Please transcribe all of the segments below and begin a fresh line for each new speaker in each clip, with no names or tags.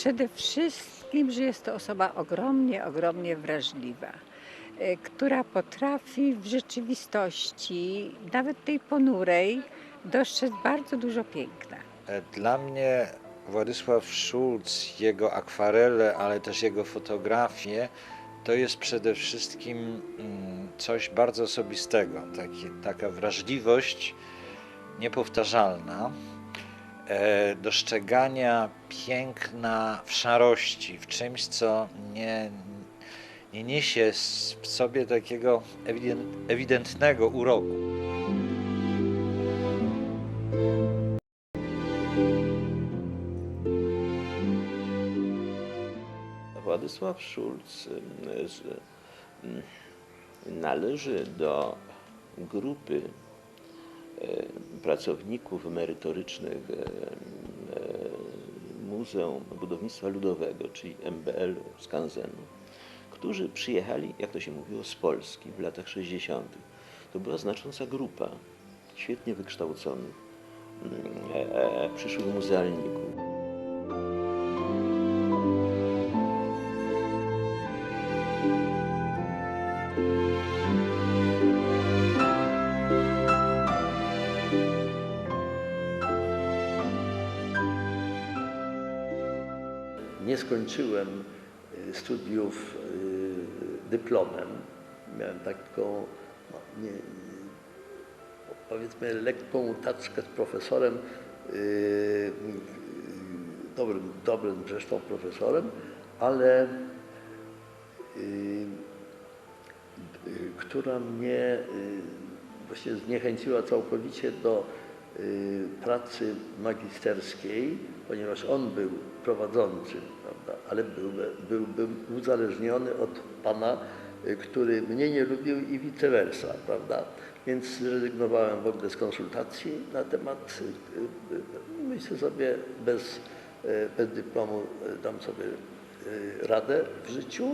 Przede wszystkim, że jest to osoba ogromnie, ogromnie wrażliwa, e, która potrafi w rzeczywistości, nawet tej ponurej, dostrzec bardzo dużo piękna.
E, Dla mnie Władysław Szulc, jego akwarele, ale też jego fotografie, to jest przede wszystkim mm, coś bardzo osobistego, taki, taka wrażliwość niepowtarzalna, dostrzegania piękna w szarości, w czymś, co nie, nie niesie w sobie takiego ewident, ewidentnego uroku.
Władysław Szulc y, należy do grupy pracowników emerytorycznych y, y, Muzeum Budownictwa Ludowego, czyli MBL z Kanzenu, którzy przyjechali, jak to się mówiło, z Polski w latach 60. To była znacząca grupa świetnie wykształconych mm, e, e, przyszłych muzealników.
Nie skończyłem y, studiów y, dyplomem. Miałem taką, no, nie, powiedzmy, lekką taczkę z profesorem, y, dobrym, dobrym zresztą profesorem, ale która mnie właśnie zniechęciła całkowicie do pracy magisterskiej, ponieważ on był prowadzącym, prawda, ale był, byłbym uzależniony od pana, y, który mnie nie lubił i vice versa, prawda? Więc zrezygnowałem w ogóle z konsultacji na temat, y, y, myślę sobie, bez, y, bez dyplomu y, dam sobie y, radę w życiu,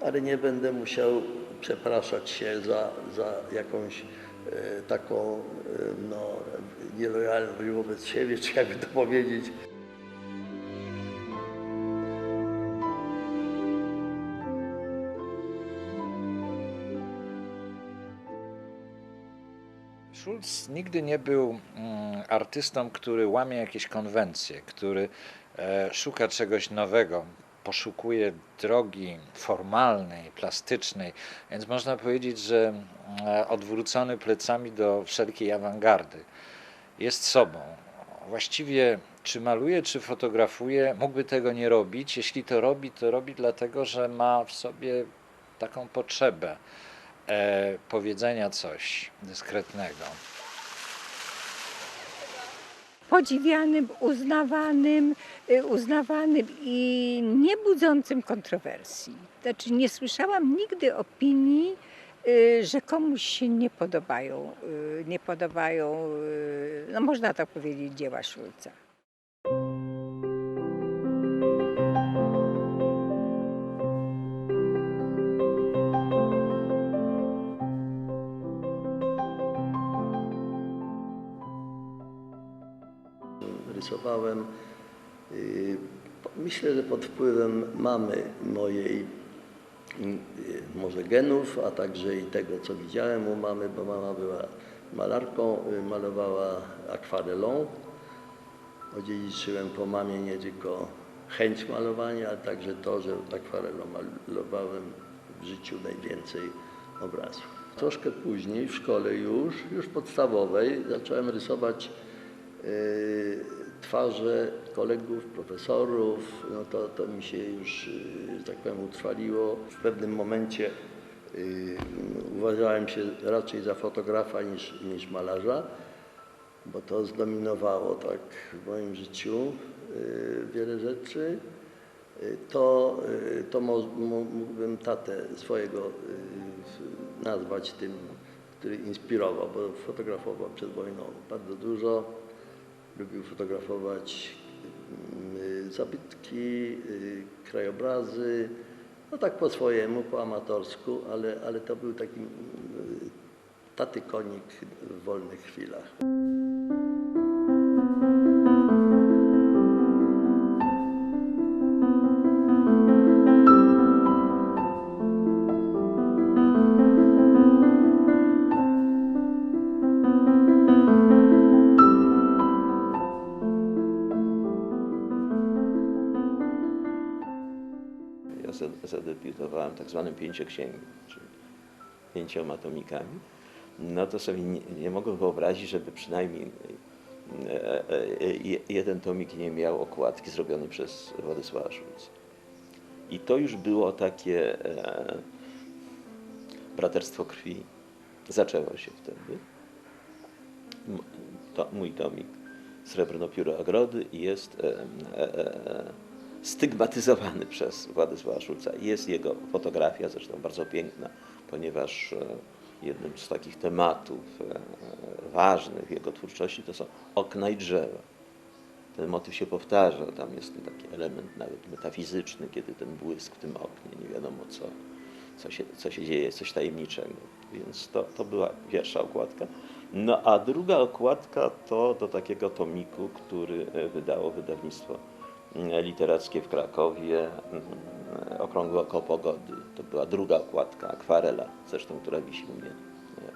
ale nie będę musiał przepraszać się za, za jakąś taką no, nielojalność wobec siebie, czy jakby to powiedzieć.
Schulz nigdy nie był mm, artystą, który łamie jakieś konwencje, który e, szuka czegoś nowego, poszukuje drogi formalnej, plastycznej, więc można powiedzieć, że mm, odwrócony plecami do wszelkiej awangardy. Jest sobą. Właściwie czy maluje, czy fotografuje, mógłby tego nie robić. Jeśli to robi, to robi dlatego, że ma w sobie taką potrzebę e, powiedzenia coś dyskretnego.
Podziwianym, uznawanym, y, uznawanym i nie budzącym kontrowersji. Znaczy nie słyszałam nigdy opinii, że komuś się nie podobają, y, nie podobają, y, no można tak powiedzieć, dzieła Szulca.
Rysowałem, y, myślę, że pod wpływem mamy mojej, y, może genów, a także i tego, co widziałem u mamy, bo mama była malarką, y, malowała akwarelą. Odziedziczyłem po mamie nie tylko chęć malowania, ale także to, że akwarelą malowałem w życiu najwięcej obrazów. Troszkę później w szkole już, już podstawowej, zacząłem rysować y, twarze kolegów, profesorów, no to, to mi się już, y, że tak powiem, utrwaliło. W pewnym momencie y, uważałem się raczej za fotografa niż, niż malarza, bo to zdominowało tak w moim życiu y, wiele rzeczy. Y, To, y, to mógłbym tatę swojego y, nazwać tym, który inspirował, bo fotografował przed wojną bardzo dużo. Lubił fotografować y, zabytki, y, krajobrazy, no tak po swojemu, po amatorsku, ale, ale to był taki y, taty konik w wolnych chwilach.
Zadebiutowałem tak zwanym pięcioksięgiem, czyli pięcioma tomikami, no to sobie nie, nie mogłem wyobrazić, żeby przynajmniej e, e, je- jeden tomik nie miał okładki zrobionej przez Władysława Szulca. I to już było takie e, braterstwo krwi. Zaczęło się wtedy. To, mój tomik Srebrno Pióro Ogrody jest e, e, e, stygmatyzowany przez Władysława Szulca. Jest jego fotografia, zresztą bardzo piękna, ponieważ e, jednym z takich tematów e, ważnych jego twórczości to są okna i drzewa. Ten motyw się powtarza, tam jest taki element nawet metafizyczny, kiedy ten błysk w tym oknie, nie wiadomo co, co, się, co się dzieje, coś tajemniczego. Więc to, to była pierwsza okładka. No a druga okładka to do takiego tomiku, który e, wydało wydawnictwo literackie w Krakowie, mm, Okrągłe oko pogody. To była druga okładka, akwarela, zresztą, która wisi u mnie,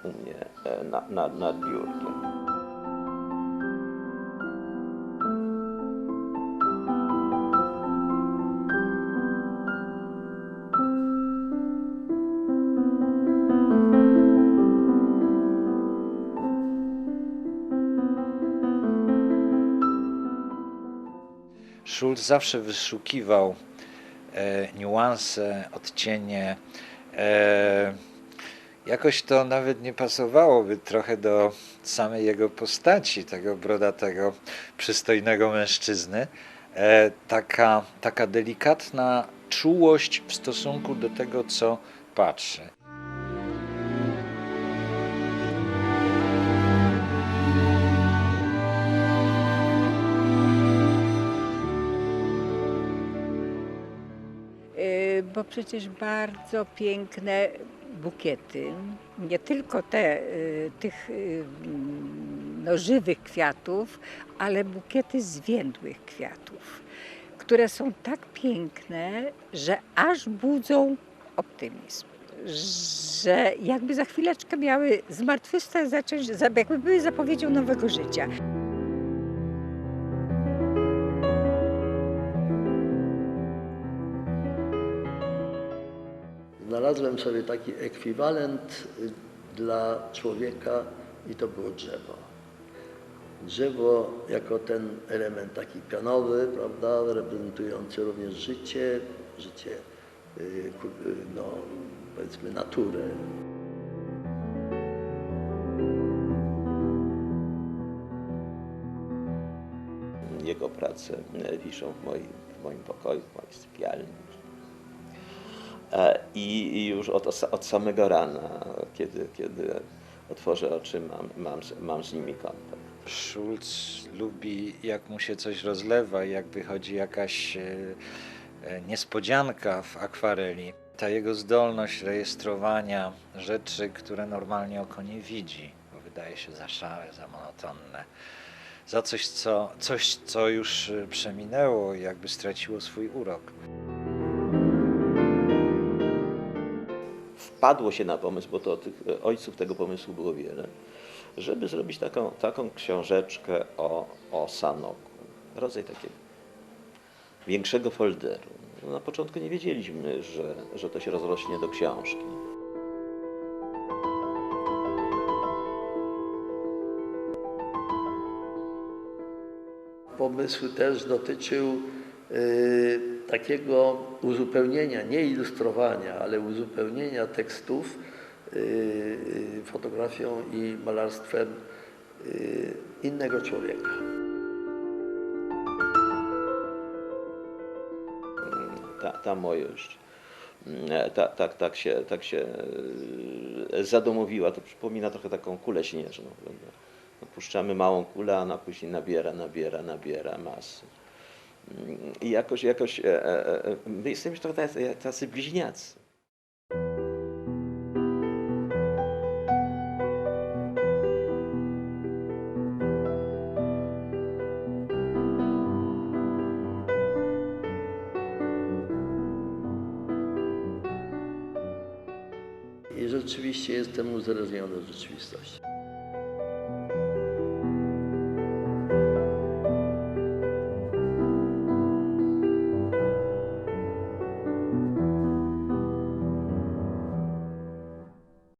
u mnie e, na, na, nad biurkiem.
Schulz zawsze wyszukiwał e, niuanse, odcienie. E, jakoś to nawet nie pasowałoby trochę do samej jego postaci, tego brodatego, przystojnego mężczyzny. E, taka, taka delikatna czułość w stosunku do tego, co patrzy.
Bo przecież bardzo piękne bukiety, nie tylko te, y, tych y, mm, no, żywych kwiatów, ale bukiety zwiędłych kwiatów, które są tak piękne, że aż budzą optymizm. Że jakby za chwileczkę miały zmartwychwstać, zacząć, za- jakby były zapowiedzią nowego życia.
Znalazłem sobie taki ekwiwalent y, dla człowieka i to było drzewo. Drzewo jako ten element taki pionowy, prawda, reprezentujący również życie, życie, y, y, no, powiedzmy naturę.
Jego prace wiszą w moim, w moim pokoju, w mojej sypialni. E, I, już od, od samego rana, kiedy, kiedy otworzę oczy, mam, mam, mam z nimi kontakt.
Schulz lubi, jak mu się coś rozlewa, jak wychodzi jakaś e, e, niespodzianka w akwareli. Ta jego zdolność rejestrowania rzeczy, które normalnie oko nie widzi, bo wydaje się za szare, za monotonne. Za coś, co, coś, co już przeminęło jakby straciło swój urok.
Wpadło się na pomysł, bo to tych e, ojców tego pomysłu było wiele, żeby zrobić taką, taką książeczkę o, o Sanoku. Rodzaj takiego większego folderu. No, Na początku nie wiedzieliśmy, że, że to się rozrośnie do książki.
Pomysł też dotyczył y, takiego uzupełnienia, nie ilustrowania, ale uzupełnienia tekstów y, y, fotografią i malarstwem y, innego człowieka.
ta, ta mojość mm, ta, tak, tak, się, tak się zadomowiła. To przypomina trochę taką kulę śnieżną. No, Puszczamy małą kulę, a ona później nabiera, nabiera, nabiera masy. I jakoś, jakoś e, e, e, my jesteśmy trochę tacy, tacy bliźniacy.
Rzeczywiście jestem uzależniony od rzeczywistości.